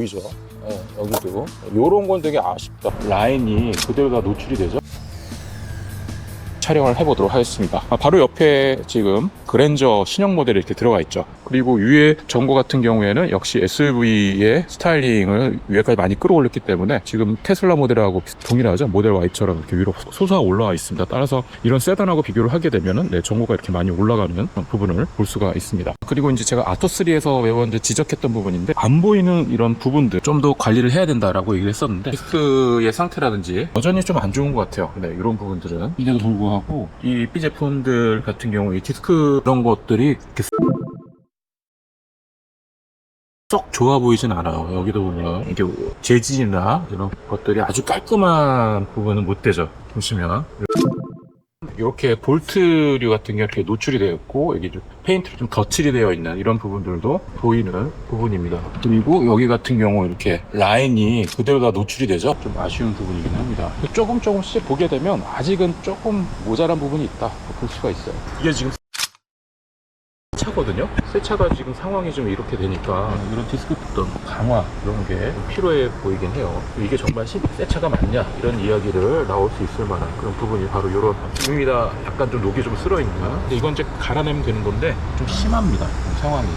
보이죠? 네, 여기도. 요런 건 되게 아쉽다. 라인이 그대로 다 노출이 되죠? 촬영을 해보도록 하겠습니다. 아, 바로 옆에 지금 그랜저 신형 모델이 이렇게 들어가 있죠. 그리고 위에 전고 같은 경우에는 역시 SUV의 스타일링을 위에까지 많이 끌어올렸기 때문에 지금 테슬라 모델하고 동일하죠? 모델 Y처럼 이렇게 위로 솟아 올라와 있습니다. 따라서 이런 세단하고 비교를 하게 되면은 네, 전고가 이렇게 많이 올라가는 부분을 볼 수가 있습니다. 그리고 이제 제가 아토3에서 매번 이제 지적했던 부분인데 안 보이는 이런 부분들 좀 더 관리를 해야 된다라고 얘기를 했었는데 디스크의 상태라든지 여전히 좀 안 좋은 것 같아요. 네, 이런 부분들은. 인데도 불구하고 이 B 제품들 같은 경우 이 디스크 그런 것들이 이렇게 썩 좋아 보이진 않아요. 여기도 보면 이게 재질이나 이런 것들이 아주 깔끔한 부분은 못 되죠. 보시면 이렇게 볼트류 같은 게 이렇게 노출이 되어 있고 여기 좀 페인트로 좀 덧칠이 되어 있는 이런 부분들도 보이는 부분입니다. 그리고 여기 같은 경우 이렇게 라인이 그대로 다 노출이 되죠. 좀 아쉬운 부분이긴 합니다. 조금 조금씩 보게 되면 아직은 조금 모자란 부분이 있다 볼 수가 있어요. 이게 지금 차거든요. 새 차가 지금 상황이 좀 이렇게 되니까 이런 디스크 어떤 강화 이런 게 필요해 보이긴 해요. 이게 정말 신- 새 차가 맞냐 이런 이야기를 나올 수 있을 만한 그런 부분이 바로 이런 지금이다 약간 좀 녹이 좀 쓸어 있는. 근데 이건 이제 갈아내면 되는 건데 좀 심합니다. 상황이.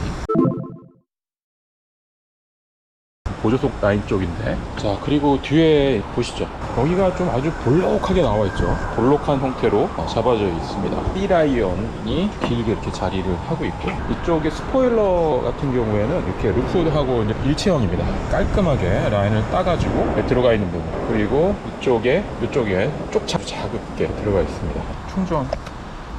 보조석 라인 쪽인데. 자 그리고 뒤에 보시죠. 여기가 좀 아주 볼록하게 나와 있죠. 볼록한 형태로 어, 잡아져 있습니다. B라이언이 길게 이렇게 자리를 하고 있고 이쪽에 스포일러 같은 경우에는 이렇게 루프하고 이제 일체형입니다. 깔끔하게 라인을 따가지고 들어가 있는 부분. 그리고 이쪽에 이쪽에 쪽 작- 작게 들어가 있습니다. 충전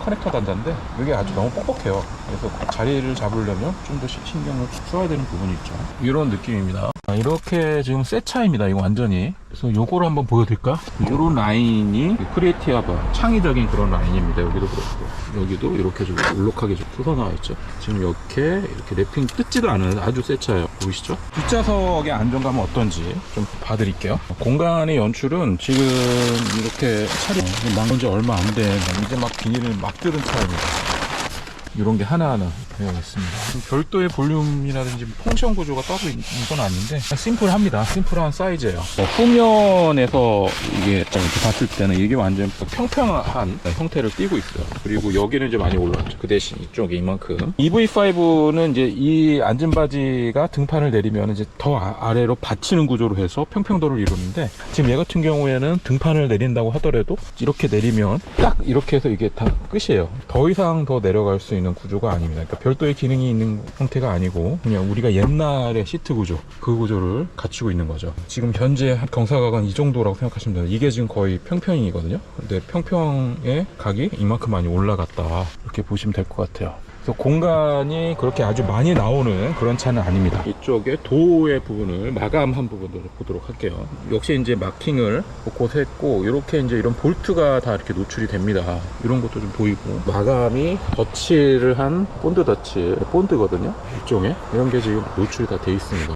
커넥터 단자인데 이게 아주 너무 뻑뻑해요. 그래서 자리를 잡으려면 좀 더 신경을 써야 되는 부분이 있죠. 이런 느낌입니다. 아, 이렇게 지금 새 차입니다. 이거 완전히. 그래서 요거를 한번 보여드릴까? 이런 라인이 크리에이티하바 창의적인 그런 라인입니다. 여기도 그렇고 여기도 이렇게 좀 울록하게 좀 솟아나와 있죠. 지금 이렇게 이렇게 랩핑 뜯지도 않은 아주 새 차예요. 보이시죠? 뒷좌석의 안정감은 어떤지 좀 봐드릴게요. 공간의 연출은 지금 이렇게 차리 나온 지 얼마 안된 이제 막 비닐을 막 뜯은 차입니다. 이런 게 하나하나 되어 있습니다. 별도의 볼륨이라든지 펑션 구조가 따로 있는 건 아닌데 심플합니다. 심플한 사이즈예요. 뭐 후면에서 이게 좀 이렇게 봤을 때는 이게 완전 평평한 형태를 띠고 있어요. 그리고 여기는 이제 많이 올라왔죠. 그 대신 이쪽에 이만큼. EV5는 이제 이 앉은 바지가 등판을 내리면 이제 더 아- 아래로 받치는 구조로 해서 평평도를 이루는데 지금 얘 같은 경우에는 등판을 내린다고 하더라도 이렇게 내리면 딱 이렇게 해서 이게 다 끝이에요. 더 이상 더 내려갈 수 있는 구조가 아닙니다. 그러니까 별도의 기능이 있는 형태가 아니고 그냥 우리가 옛날의 시트 구조 그 구조를 갖추고 있는 거죠. 지금 현재 경사각은 이 정도라고 생각하시면 돼요. 이게 지금 거의 평평이거든요. 근데 평평의 각이 이만큼 많이 올라갔다 이렇게 보시면 될 것 같아요. 그래서 공간이 그렇게 아주 많이 나오는 그런 차는 아닙니다. 이쪽에 도의 부분을 마감한 부분을 보도록 할게요. 역시 이제 마킹을 곳곳 했고 이렇게 이제 이런 볼트가 다 이렇게 노출이 됩니다. 이런 것도 좀 보이고 마감이 덧칠을 한 본드 덧칠 본드거든요. 이쪽에 이런 게 지금 노출이 다 돼 있습니다.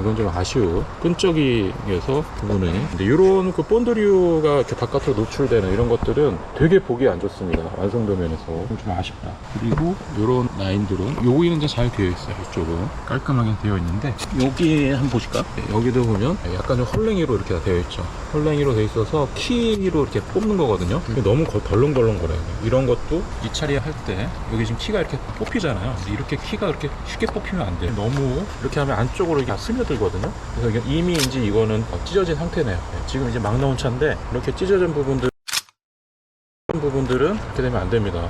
이건 좀 아쉬워. 끈적이에서 부분이. 근데 이런 그 본드류가 이렇게 바깥으로 노출되는 이런 것들은 되게 보기 안 좋습니다. 완성도 면에서. 좀 아쉽다. 그리고 이런 라인들은 여기는 이제 잘 되어 있어요. 이쪽은. 깔끔하게 되어 있는데 여기 한번 보실까? 네, 여기도 보면 약간 좀 헐랭이로 이렇게 다 되어 있죠. 헐랭이로 되어 있어서 키로 이렇게 뽑는 거거든요. 너무 거- 덜렁덜렁거려요. 이런 것도 이 차리 할때 여기 지금 키가 이렇게 뽑히잖아요. 근데 이렇게 키가 이렇게 쉽게 뽑히면 안 돼요. 너무 이렇게 하면 안쪽으로 이게 스며들 거든요. 그래서 이미 이제 이거는 찢어진 상태네요. 네, 지금 이제 막 나온 차인데 이렇게 찢어진 부분들 부분들은 이렇게 되면 안 됩니다.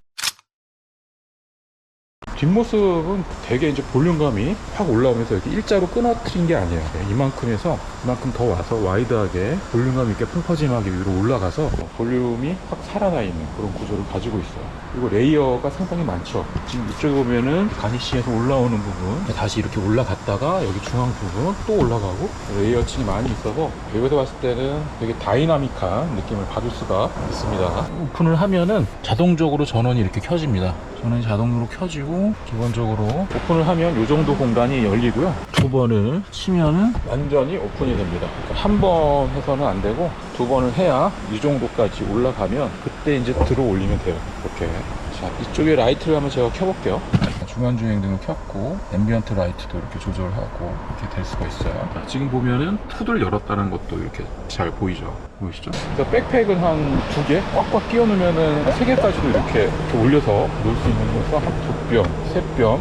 뒷모습은 되게 이제 볼륨감이 확 올라오면서 이렇게 일자로 끊어뜨린 게 아니에요. 네, 이만큼에서 이만큼 더 와서 와이드하게 볼륨감 있게 펑퍼짐하게 위로 올라가서 볼륨이 확 살아나 있는 그런 구조를 가지고 있어요. 그리고 레이어가 상당히 많죠. 지금 이쪽에 보면은 가니쉬에서 올라오는 부분 다시 이렇게 올라갔다가 여기 중앙 부분 또 올라가고 레이어층이 많이 있어서 여기서 봤을 때는 되게 다이나믹한 느낌을 받을 수가 있습니다. 오픈을 하면은 자동적으로 전원이 이렇게 켜집니다. 전원이 자동으로 켜지고 기본적으로 오픈을 하면 이 정도 공간이 열리고요. 두 번을 치면은 완전히 오픈이 됩니다. 그러니까 한번 해서는 안 되고 두 번을 해야 이 정도까지 올라가면 그때 이제 들어 올리면 돼요. 이렇게. 자, 이쪽에 라이트를 한번 제가 켜볼게요. 중간 주행 등을 켰고 앰비언트 라이트도 이렇게 조절하고 이렇게 될 수가 있어요. 자, 지금 보면은 푸드를 열었다는 것도 이렇게 잘 보이죠. 보이시죠? 그러니까 백팩은 한 두 개 꽉꽉 끼워 넣으면은 세 개까지도 이렇게, 이렇게 올려서 놓을 수 있는 거서 두 뼘, 세 뼘,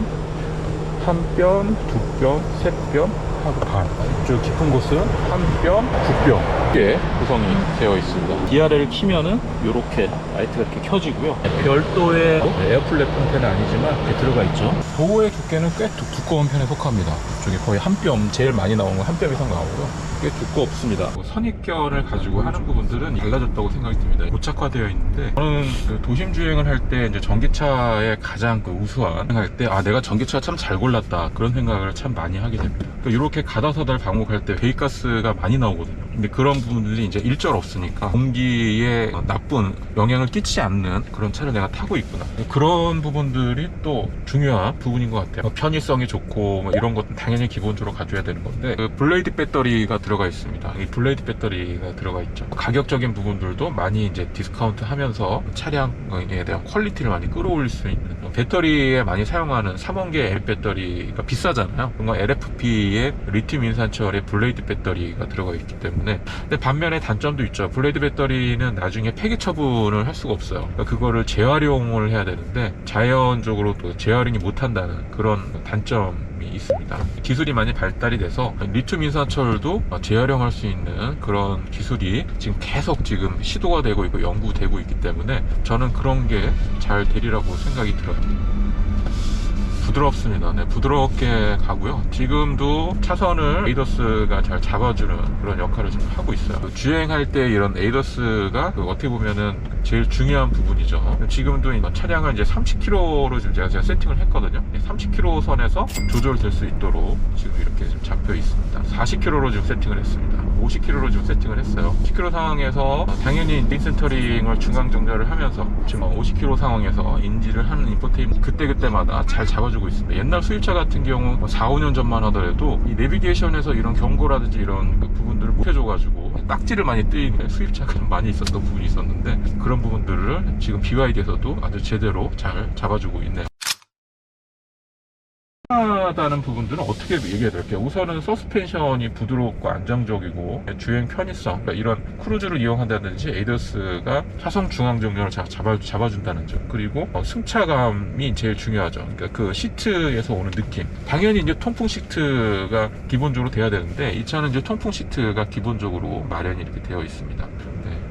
한 뼘, 두 뼘, 세 뼘 하고 반. 쭉 깊은 곳은 한 뼘, 두 뼘. 게 구성이 되어 있습니다. DRL을 키면은 이렇게 라이트가 이렇게 켜지고요. 별도의 에어플랩 형태는 아니지만 이렇게 들어가 있죠. 도어의 두께는 꽤 두, 두꺼운 편에 속합니다. 이쪽에 거의 한 뼘, 제일 많이 나오는 건한 뼘 이상 나오고요. 꽤 두껍습니다. 뭐 선입견을 가지고 하는 부분들은 달라졌다고 생각이 듭니다. 고착화되어 있는데 저는 그 도심 주행을 할 때 이제 전기차의 가장 그 우수한 할 때 아 내가 전기차 참 잘 골랐다 그런 생각을 참 많이 하게 됩니다. 이렇게 가다서달 방목할 때 배기가스가 많이 나오거든요. 근데 그런 부분들이 이제 일절 없으니까 공기에 나쁜 영향을 끼치지 않는 그런 차를 내가 타고 있구나. 그런 부분들이 또 중요한 부분인 것 같아요. 뭐 편의성이 좋고 뭐 이런 것은 당연히 기본적으로 가져야 되는 건데 그 블레이드 배터리가 들어가 있습니다. 이 블레이드 배터리가 들어가 있죠. 가격적인 부분들도 많이 이제 디스카운트 하면서 차량에 대한 퀄리티를 많이 끌어올릴 수 있는 배터리에 많이 사용하는 3원계 L 배터리가 비싸잖아요. 뭔가 LFP의 리튬 인산철의 블레이드 배터리가 들어가 있기 때문에 근데 반면에 단점도 있죠. 블레이드 배터리는 나중에 폐기 처분을 할 수가 없어요. 그러니까 그거를 재활용을 해야 되는데 자연적으로 또 재활용이 못한다는 그런 단점이 있습니다. 기술이 많이 발달이 돼서 리튬 인산철도 재활용할 수 있는 그런 기술이 지금 계속 지금 시도가 되고 있고 연구되고 있기 때문에 저는 그런 게 잘 되리라고 생각이 들어요. 부드럽습니다. 네, 부드럽게 가고요. 지금도 차선을 에이더스가 잘 잡아주는 그런 역할을 지금 하고 있어요. 그 주행할 때 이런 에이더스가 그 어떻게 보면은 제일 중요한 부분이죠. 지금도 이 차량을 이제 30km로 지금 제가, 제가 세팅을 했거든요. 30km 선에서 조절될 수 있도록 지금 이렇게 지금 잡혀 있습니다. 40km로 지금 세팅을 했습니다. 50km로 지금 세팅을 했어요. 10km 상황에서 당연히 인센터링을 중앙 정렬을 하면서 지금 50km 상황에서 인지를 하는 인포테인 그때그때마다 잘 잡아주고 있습니다. 옛날 수입차 같은 경우 4, 5년 전만 하더라도 이 내비게이션에서 이런 경고라든지 이런 그 부분들을 못 해줘가지고 딱지를 많이 뜨이는 수입차가 좀 많이 있었던 부분이 있었는데 그런 부분들을 지금 BYD에서도 아주 제대로 잘 잡아주고 있네요. 하다는 부분들은 어떻게 얘기해야 될까요? 우선은 서스펜션이 부드럽고 안정적이고 주행 편의성 그러니까 이런 크루즈를 이용한다든지 에이더스가 차선 중앙 정렬을 자- 잡아, 잡아준다는 점 그리고 어, 승차감이 제일 중요하죠. 그러니까 그 시트에서 오는 느낌. 당연히 이제 통풍 시트가 기본적으로 돼야 되는데 이 차는 이제 통풍 시트가 기본적으로 마련이 이렇게 되어 있습니다. 네,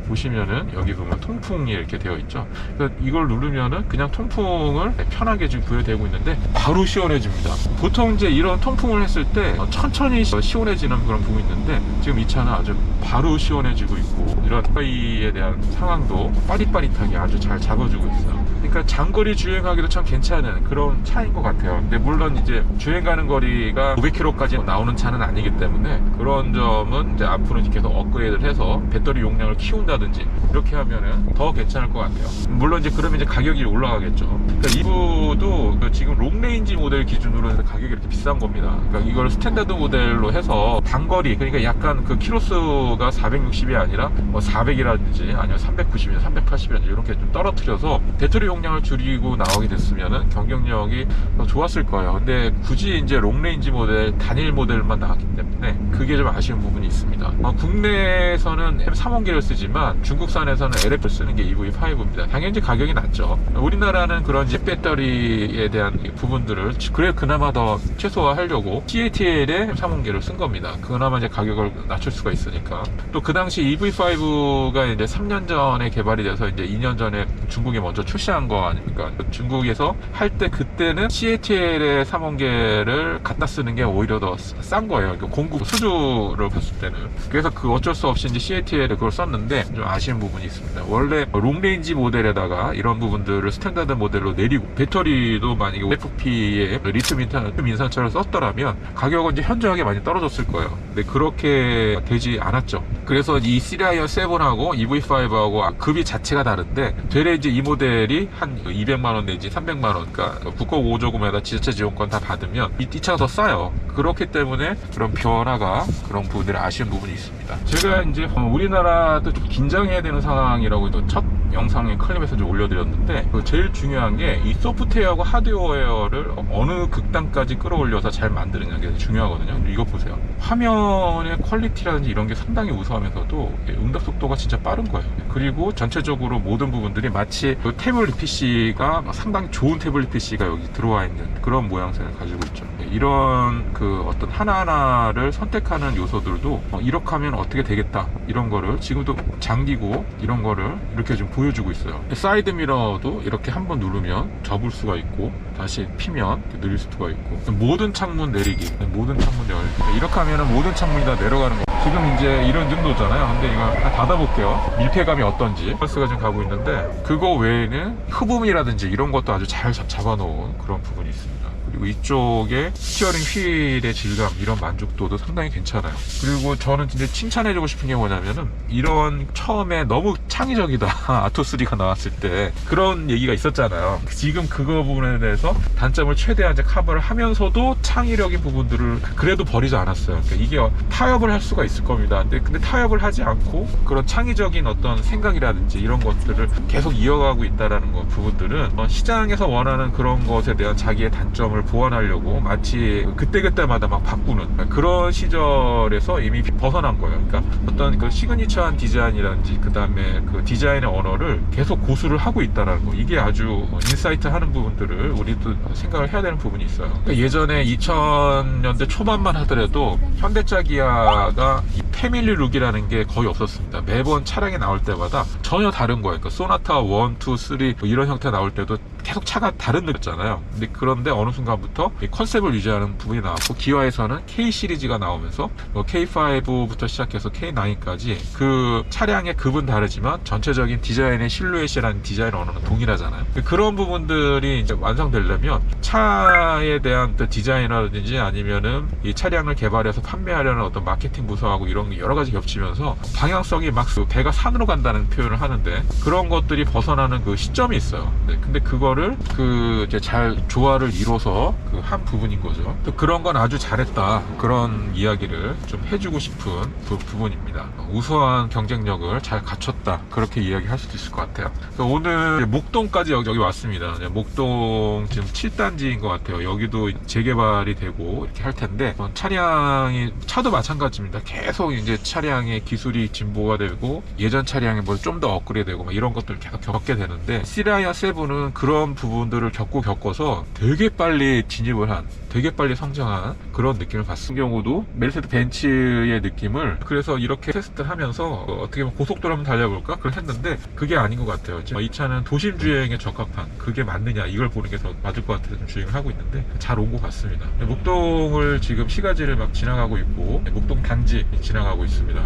보시면은 여기 보면 통풍이 이렇게 되어 있죠 그래서 이걸 누르면은 그냥 통풍을 편하게 지금 부여되고 있는데 바로 시원해집니다. 보통 이제 이런 통풍을 했을 때 천천히 시- 시원해지는 그런 부분이 있는데 지금 이 차는 아주 바로 시원해지고 있고 이런 바이에 대한 상황도 빠릿빠릿하게 아주 잘 잡아주고 있어요. 그러니까 장거리 주행하기도 참 괜찮은 그런 차인 것 같아요. 근데 물론 이제 주행 가는 거리가 500km까지 나오는 차는 아니기 때문에 그런 점은 이제 앞으로 계속 업그레이드를 해서 배터리 용량을 키운다든지 이렇게 하면은 더 괜찮을 것 같아요. 물론 이제 그러면 이제 가격이 올라가겠죠. 그러니까 이부도 그 지금 롱레인지 모델 기준으로 가격이 이렇게 비싼 겁니다. 그러니까 이걸 스탠다드 모델로 해서 단거리 그러니까 약간 그 키로수가 460이 아니라 뭐 400이라든지 아니면 390이나 380이라든지 이렇게 좀 떨어뜨려서 배터리 용량을 줄이고 나오게 됐으면은 경쟁력이 더 좋았을 거예요. 근데 굳이 이제 롱레인지 모델 단일 모델만 나왔기 때문에 그게 좀 아쉬운 부분이 있습니다. 어, 국내에서는 M3원기를 쓰지만 중국산에서는 LF를 쓰는 게 EV5입니다. 당연히 가격이 낮죠. 우리나라는 그런 집 배터리에 대한 이 부분들을 그래 그나마 더 최소화하려고 CATL의 M3원기를 쓴 겁니다. 그나마 이제 가격을 낮출 수가 있으니까. 또 그 당시 EV5가 이제 3년 전에 개발이 돼서 이제 2년 전에 중국에 먼저 출시한 거 아닙니까? 중국에서 할 때 그때는 CATL의 3원계를 갖다 쓰는 게 오히려 더 싼 거예요. 그러니까 공급 수주를 봤을 때는. 그래서 그 어쩔 수 없이 이제 CATL에 그걸 썼는데 좀 아쉬운 부분이 있습니다. 원래 롱레인지 모델에다가 이런 부분들을 스탠다드 모델로 내리고 배터리도 만약에 FP에 리튬 인산, 인산철을 썼더라면 가격은 이제 현저하게 많이 떨어졌을 거예요. 근데 그렇게 되지 않았죠. 그래서 이 시리아이언 7하고 EV5하고 급이 자체가 다른데 되레 이제 이 모델이 한 200만원 내지 300만원 그러니까 국가 5조금에다 지자체 지원권 다 받으면 이, 이 차가 더 싸요. 그렇기 때문에 그런 변화가 그런 부분들이 아쉬운 부분이 있습니다. 제가 이제 어, 우리나라도 좀 긴장해야 되는 상황이라고 첫 영상에 클립에서 좀 올려드렸는데 그 제일 중요한 게 이 소프트웨어하고 하드웨어를 어느 극단까지 끌어올려서 잘 만드느냐 게 중요하거든요. 이거 보세요. 화면의 퀄리티라든지 이런 게 상당히 우수하면서도 응답 속도가 진짜 빠른 거예요. 그리고 전체적으로 모든 부분들이 마치 그 태블릿 PC가 상당히 좋은 태블릿 PC가 여기 들어와 있는 그런 모양새를 가지고 있죠. 이런 그 어떤 하나하나를 선택하는 요소들도 어, 이렇게 하면 어떻게 되겠다 이런 거를 지금도 장기고 이런 거를 이렇게 좀 보여주고 있어요. 사이드 미러도 이렇게 한번 누르면 접을 수가 있고 다시 피면 늘릴 수가 있고. 모든 창문 내리기 모든 창문 열기 이렇게 하면은 모든 창문이 다 내려가는 거. 지금 이제 이런 정도잖아요. 근데 이거 다 닫아볼게요. 밀폐감이 어떤지. 펄스가 지금 가고 있는데 그거 외에는 흡음이라든지 이런 것도 아주 잘 잡- 잡아놓은 그런 부분이 있습니다 그리고 이쪽에 스티어링 휠의 질감 이런 만족도도 상당히 괜찮아요. 그리고 저는 진짜 칭찬해주고 싶은 게 뭐냐면은 이런 처음에 너무 창의적이다. 아토3가 나왔을 때 그런 얘기가 있었잖아요. 지금 그거 부분에 대해서 단점을 최대한 이제 커버를 하면서도 창의력인 부분들을 그래도 버리지 않았어요. 그러니까 이게 타협을 할 수가 있을 겁니다. 근데, 근데 타협을 하지 않고 그런 창의적인 어떤 생각이라든지 이런 것들을 계속 이어가고 있다라는 거 부분들은 어, 시장에서 원하는 그런 것에 대한 자기의 단점을 보완하려고 마치 그때그때마다 막 바꾸는 그런 시절에서 이미 벗어난 거예요. 그러니까 어떤 그 시그니처한 디자인이라든지 그 다음에 그 디자인의 언어를 계속 고수를 하고 있다라는 거. 이게 아주 인사이트 하는 부분들을 우리도 생각을 해야 되는 부분이 있어요. 그러니까 예전에 2000년대 초반만 하더라도 현대차 기아가 이 패밀리 룩이라는 게 거의 없었습니다. 매번 차량이 나올 때마다 전혀 다른 거예요. 그러니까 소나타 1, 2, 3 뭐 이런 형태 나올 때도 계속 차가 다른 느낌이잖아요. 근데 그런데 어느 순간부터 이 컨셉을 유지하는 부분이 나왔고 기아에서는 K 시리즈가 나오면서 뭐 K5부터 시작해서 K9까지 그 차량의 급은 다르지만 전체적인 디자인의 실루엣이라는 디자인 언어는 동일하잖아요. 그런 부분들이 이제 완성되려면 차에 대한 또 디자이너라든지 아니면은 이 차량을 개발해서 판매하려는 어떤 마케팅 부서하고 이런 게 여러 가지 겹치면서 방향성이 막그 배가 산으로 간다는 표현을 하는데 그런 것들이 벗어나는 그 시점이 있어요. 네, 근데 그 거를 그 이제 잘 조화를 이뤄서 그 한 부분인 거죠. 또 그런 건 아주 잘했다. 그런 이야기를 좀 해주고 싶은 그 부분입니다. 우수한 경쟁력을 잘 갖췄다. 그렇게 이야기할 수도 있을 것 같아요. 그래서 오늘 목동까지 여기, 여기 왔습니다. 목동 지금 7단지인 것 같아요. 여기도 재개발이 되고 이렇게 할 텐데 어, 차량이 차도 마찬가지입니다. 계속 이제 차량의 기술이 진보가 되고 예전 차량에 뭐좀더 업그레이드되고 막 이런 것들을 계속 겪게 되는데 시라이아 7은 그런 부분들을 겪고 겪어서 되게 빨리 진입을 한 되게 빨리 성장한 그런 느낌을 봤을 경우도 메르세드 벤츠의 느낌을 그래서 이렇게 테스트를 하면서 어, 어떻게 보면 고속도로 한번 달려볼까? 그걸 했는데 그게 아닌 것 같아요. 이 차는 도심 주행에 적합한 그게 맞느냐 이걸 보는 게 더 맞을 것 같아서 좀 주행을 하고 있는데 잘 온 것 같습니다. 목동을 지금 시가지를 막 지나가고 있고 목동 단지 지나가고 있습니다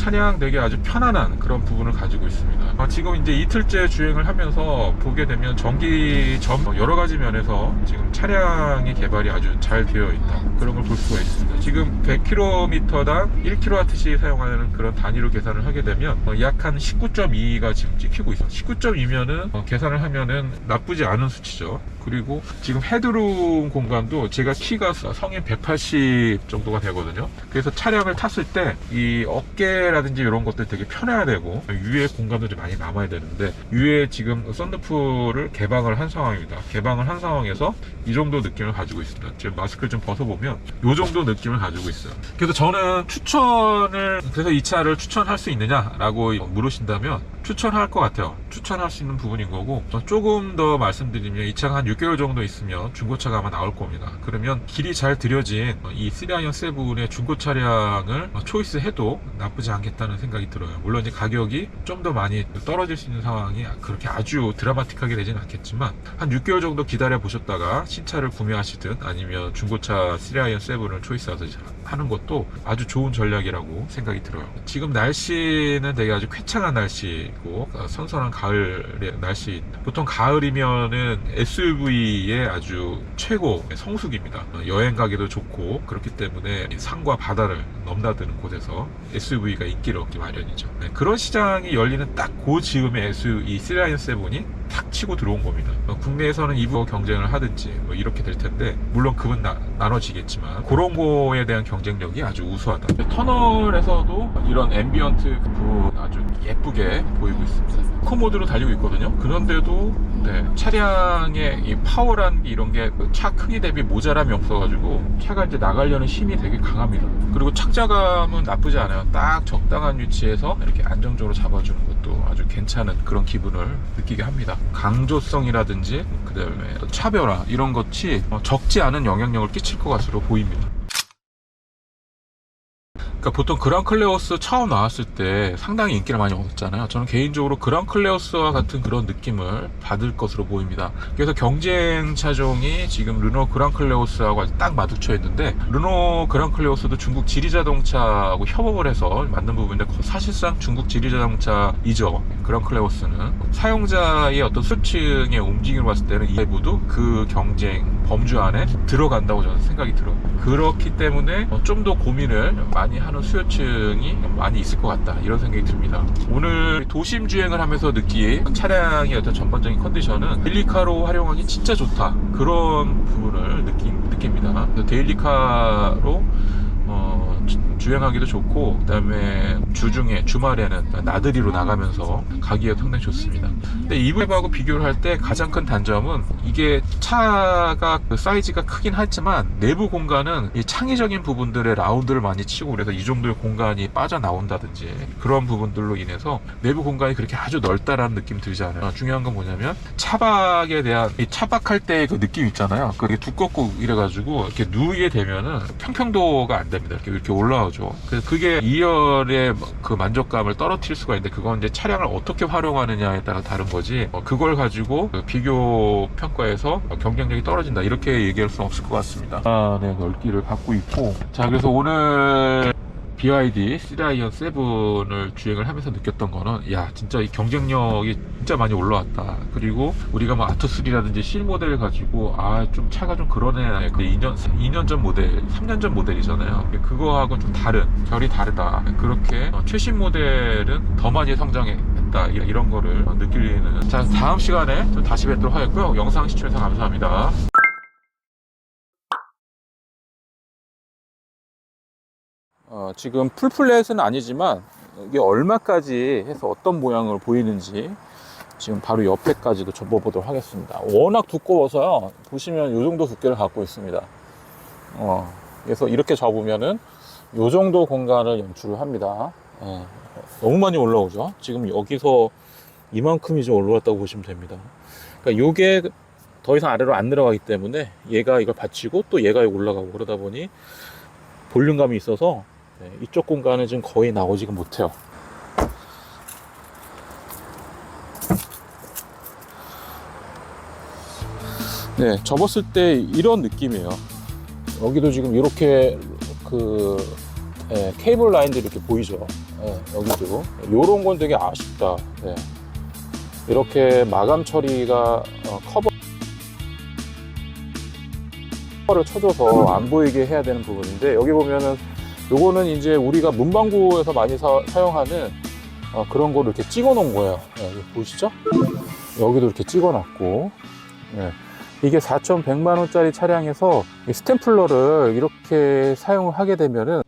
차량 되게 아주 편안한 그런 부분을 가지고 있습니다. 아, 지금 이제 이틀째 주행을 하면서 보게 되면 전기 점 여러 가지 면에서 지금 차량의 개발이 아주 잘 되어 있다. 그런 걸 볼 수가 있습니다. 지금 100km당 1kWh씩 사용하는 그런 단위로 계산을 하게 되면 어, 약한 19.2가 지금 찍히고 있어요. 19.2면은 계산을 하면은 나쁘지 않은 수치죠 그리고 지금 헤드룸 공간도 제가 키가 성인 180 정도가 되거든요. 그래서 차량을 탔을 때 이 어깨라든지 이런 것들 되게 편해야 되고 위에 공간도 좀 많이 남아야 되는데 위에 지금 썬루프를 개방을 한 상황입니다. 개방을 한 상황에서 이 정도 느낌을 가지고 있습니다. 지금 마스크를 좀 벗어보면 이 정도 느낌을 가지고 있어요. 그래서 저는 추천을 그래서 이 차를 추천할 수 있느냐 라고 물으신다면 추천할 것 같아요. 추천할 수 있는 부분인 거고 조금 더 말씀드리면 이 차가 한 6개월 정도 있으면 중고차가 아마 나올 겁니다. 그러면 길이 잘 들여진 이 시리아이언 7의 중고 차량을 초이스해도 나쁘지 않겠다는 생각이 들어요. 물론 이제 가격이 좀 더 많이 떨어질 수 있는 상황이 그렇게 아주 드라마틱하게 되진 않겠지만 한 6개월 정도 기다려 보셨다가 신차를 구매하시든 아니면 중고차 시리아이언 7을 초이스하 는 것도 아주 좋은 전략이라고 생각이 들어요. 지금 날씨는 되게 아주 쾌창한 날씨고 어, 선선한 가을의 날씨. 보통 가을이면은 SUV의 아주 최고 성수기입니다. 어, 여행 가기도 좋고 그렇기 때문에 산과 바다를 넘나드는 곳에서 SUV가 인기를 얻기 마련이죠. 네, 그런 시장이 열리는 딱 그 즈음에 SUV 이 시라이언 7이 탁 치고 들어온 겁니다. 어, 국내에서는 이부 경쟁을 하든지 뭐 이렇게 될 텐데 물론 급은 나, 나눠지겠지만 그런 거에 대한 경쟁력이 아주 우수하다. 터널에서도 이런 앰비언트 부 아주 예쁘게 보이고 있습니다. 코모드로 달리고 있거든요. 그런데도 네, 차량의 이 파워란 게 이런 게 차 크기 대비 모자람이 없어가지고 차가 이제 나가려는 힘이 되게 강합니다. 그리고 착자감은 나쁘지 않아요. 딱 적당한 위치에서 이렇게 안정적으로 잡아주는 것도 아주 괜찮은 그런 기분을 느끼게 합니다. 강조성이라든지 그다음에 또 차별화 이런 것이 어, 적지 않은 영향력을 끼칠 것 같으로 보입니다. 그러니까 보통 그랑 클레오스 처음 나왔을 때 상당히 인기를 많이 얻었잖아요. 저는 개인적으로 그랑 클레오스와 같은 그런 느낌을 받을 것으로 보입니다. 그래서 경쟁 차종이 지금 르노 그랑 클레오스하고 아직 딱 마주쳐 있는데 르노 그랑 클레오스도 중국 지리자동차하고 협업을 해서 만든 부분인데 사실상 중국 지리자동차이죠. 그랑 클레오스는 사용자의 어떤 수층의 움직임을 봤을 때는 이 부도 그 경쟁 범주 안에 들어간다고 저는 생각이 들어요. 그렇기 때문에 좀 더 고민을 많이 하는 수요층이 많이 있을 것 같다 이런 생각이 듭니다. 오늘 도심 주행을 하면서 느낀 차량의 어떤 전반적인 컨디션은 데일리카로 활용하기 진짜 좋다 그런 부분을 느낀, 느낍니다. 데일리카로 어, 주- 주행하기도 좋고 그다음에 주중에 주말에는 나들이로 나가면서 가기가 상당히 좋습니다. 근데 이브하고 비교를 할 때 가장 큰 단점은 이게 차가 그 사이즈가 크긴 하지만 내부 공간은 이 창의적인 부분들의 라운드를 많이 치고 그래서 이 정도의 공간이 빠져나온다든지 그런 부분들로 인해서 내부 공간이 그렇게 아주 넓다라는 느낌 들지 않아요. 중요한 건 뭐냐면 차박에 대한 이 차박할 때그 느낌 있잖아요. 그게 두껍고 이래가지고 이렇게 누이게 되면은 평평도가 안 됩니다. 이렇게, 이렇게 올라오죠. 그래서 그게 2열의 그 만족감을 떨어뜨릴 수가 있는데 그건 이제 차량을 어떻게 활용하느냐에 따라 다른 거지 어, 그걸 가지고 그 비교 평가에서 경쟁력이 떨어진다. 이렇게 얘기할 수는 없을 것 같습니다. 아, 네, 넓기를 갖고 있고. 자 그래서 오늘 BYD 시라이언 7을 주행을 하면서 느꼈던 거는 야 진짜 이 경쟁력이 진짜 많이 올라왔다. 그리고 우리가 뭐 아토3라든지 C 모델을 가지고 아 좀 차가 좀 그러네. 그 2년 2년 전 모델 3년 전 모델이잖아요. 그거하고는 좀 다른 결이 다르다. 그렇게 어, 최신 모델은 더 많이 성장했다. 이- 이런 거를 어, 느끼는. 자 다음 시간에 좀 다시 뵙도록 하겠고요. 영상 시청해서 감사합니다 어, 지금 풀플랫은 아니지만 이게 얼마까지 해서 어떤 모양을 보이는지 지금 바로 옆에까지도 접어보도록 하겠습니다. 워낙 두꺼워서요. 보시면 이 정도 두께를 갖고 있습니다. 어, 그래서 이렇게 접으면은 이 정도 공간을 연출을 합니다. 어, 너무 많이 올라오죠. 지금 여기서 이만큼이 좀 올라왔다고 보시면 됩니다. 그러니까 요게 더 이상 아래로 안 내려가기 때문에 얘가 이걸 받치고 또 얘가 올라가고 그러다 보니 볼륨감이 있어서 네, 이쪽 공간은 지금 거의 나오지가 못해요. 네, 접었을 때 이런 느낌이에요. 여기도 지금 이렇게 그 예, 케이블 라인들이 이렇게 보이죠. 예, 여기도 이런 건 되게 아쉽다. 네. 이렇게 마감 처리가 어, 커버 를 쳐줘서 안 보이게 해야 되는 부분인데 여기 보면은 요거는 이제 우리가 문방구에서 많이 사, 용하는 그런 거를 이렇게 찍어 놓은 거예요. 네, 여기 보이시죠? 여기도 이렇게 찍어 놨고 네. 이게 4,100만 원짜리 차량에서 이 스탬플러를 이렇게 사용을 하게 되면은